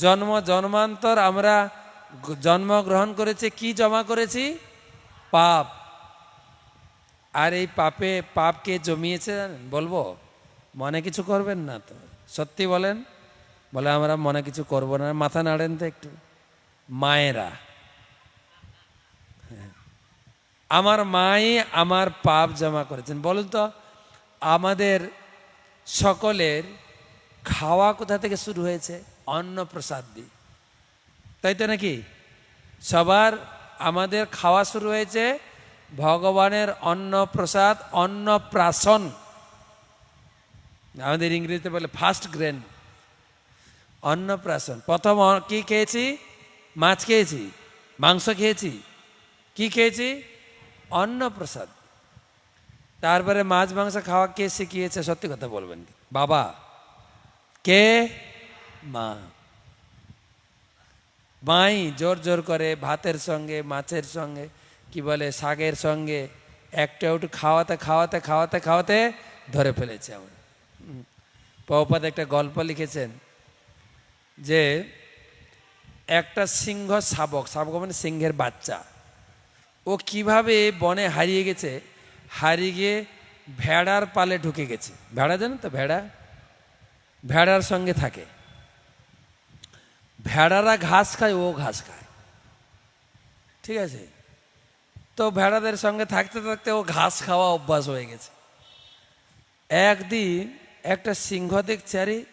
জন্ম, জন্মান্তর আমরা জন্মগ্রহণ করেছি, কি জমা করেছি? পাপ। আর এই পাপে পাপকে জমিয়েছে জানেন? বলব? মনে কিছু করবেন না তো। সত্যি বলেন? বলে আমরা মনে কিছু করব না। মাথা নাড়েন তো একটু। মায়েরা। হ্যাঁ। আমার মাই আমার পাপ জমা করেছেন। বলুন তো, আমাদের সকলের খাওয়া কোথা থেকে শুরু হয়েছে? অন্ন প্রসাদ দিয়ে তাই তো নাকি? সবার আমাদের খাওয়া শুরু হয়েছে ভগবানের অন্ন প্রসাদ অন্নপ্রাশন। আমাদের ইংরেজিতে বলে ফার্স্ট গ্রেন অন্নপ্রাশন। প্রথম কি খেয়েছি? মাছ খেয়েছি। মাংস খেয়েছি। কি খেয়েছি? অন্নপ্রসাদ। তারপরে মাছ, মাংস খাওয়া কে শিখিয়েছে? সত্যি কথা বলবেন। বাবা কে? মা। মাই জোর জোর করে ভাতের সঙ্গে, মাছের সঙ্গে, কি বলে, শাকের সঙ্গে, একটা একটু খাওয়াতে খাওয়াতে খাওয়াতে খাওয়াতে ধরে ফেলেছে আমরা। পপাদ একটা গল্প লিখেছেন যে, একটা সিংহ শাবক শাবক মানে সিংহের বাচ্চা, ও কীভাবে বনে হারিয়ে গেছে, হারিয়ে গিয়ে ভেড়ার পালে ঢুকে গেছে। ভেড়া জানেন তো ভেড়া? ভেড়ার সঙ্গে থাকে। ভেড়ারা ঘাস খায়, ও ঘাস খায়। ঠিক আছে? তো ভেড়াদের সঙ্গে থাকতে থাকতে ও ঘাস খাওয়া অভ্যাস হয়ে গেছে। একদিন একটা সিংহ দেখছে, আরে,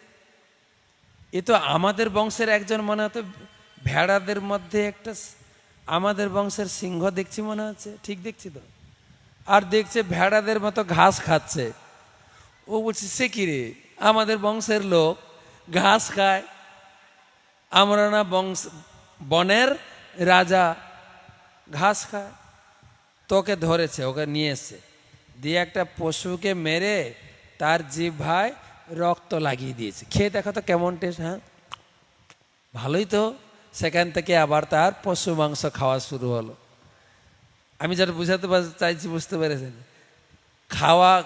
এ তো আমাদের বংশের একজন মনে হতো, ভেড়াদের মধ্যে একটা আমাদের বংশের সিংহ দেখছি মনে হচ্ছে, ঠিক দেখছি তো? আর দেখছে ভেড়াদের মতো ঘাস খাচ্ছে। ও বলছে, সে কি রে? আমাদের বংশের লোক, ঘাস খায়। আমরা না বংশ, বনের রাজা ঘাস খায়। তোকে ধরেছে, ওকে নিয়ে এসছে। দিয়ে একটা পশুকে মেরে তার জীব ভাই রক্ত লাগিয়ে দিয়েছে। খেয়ে দেখো তো কেমন টেস্ট হ্যাঁ? ভালোই তো। সেখান থেকে আবার তার পশু মাংস খাওয়া শুরু হলো। আমি যেটা বুঝাতে চাইছি বুঝতে পেরেছেন। খাওয়া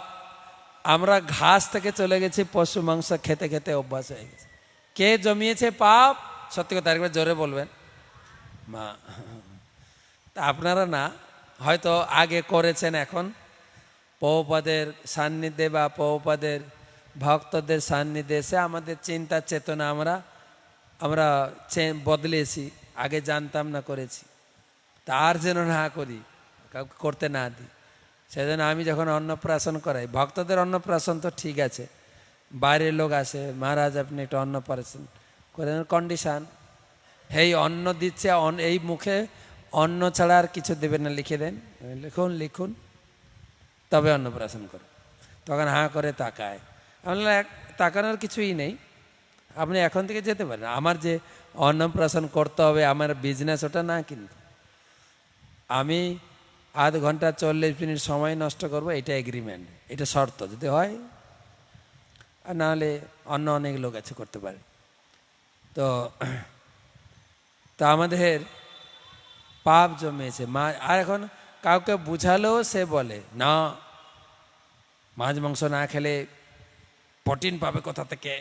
আমরা ঘাস থেকে চলে গেছি, পশু, মাংস খেতে খেতে অভ্যাস হয়ে গেছে। কে জমিয়েছে পাপ? সত্যি কথা একবার জোরে বলবেন। মা, তা আপনারা না, হয়তো আগে করেছেন এখন। পৌপাদের সান্নিধ্যে বা পৌপাদের ভক্তদের সান্নিধ্যে এসে আমাদের চিন্তা, চেতনা আমরা আমরা বদলেছি, আগে জানতাম না করেছি। তার যেন না করি, কাউকে করতে না দিই। সেজন্য আমি যখন অন্নপ্রাশন করাই ভক্তদের অন্নপ্রাশন তো ঠিক আছে বাইরের লোক আসে মহারাজ আপনি একটু অন্নপ্রাশন করে কন্ডিশান এই অন্ন দিচ্ছে এই মুখে অন্ন ছাড়া আর কিছু দেবেন না লিখে দেন। লিখুন লিখুন তবে অন্নপ্রাশন করুন। তখন হাঁ করে তাকায়। আমি বললাম, "এক- তাকানোর কিছুই নেই। আপনি এখন থেকে যেতে পারেন। আমার যে অন্নপ্রাশন করতে হবে আমার বিজনেস ওটা না কিন্তু। আমি আধ ঘণ্টা চল্লিশ মিনিট সময় নষ্ট করব, এটা এগ্রিমেন্ট এটা শর্ত, যদি হয়, আর নাহলে অন্য অনেক লোক আছে করতে পারে। তো তো আমাদের পাপ জমেছে। মা, আর এখন কাউকে বুঝালেও সে বলে, না, মাছ মাংস না খেলে প্রোটিন পাবে কোথা থেকে?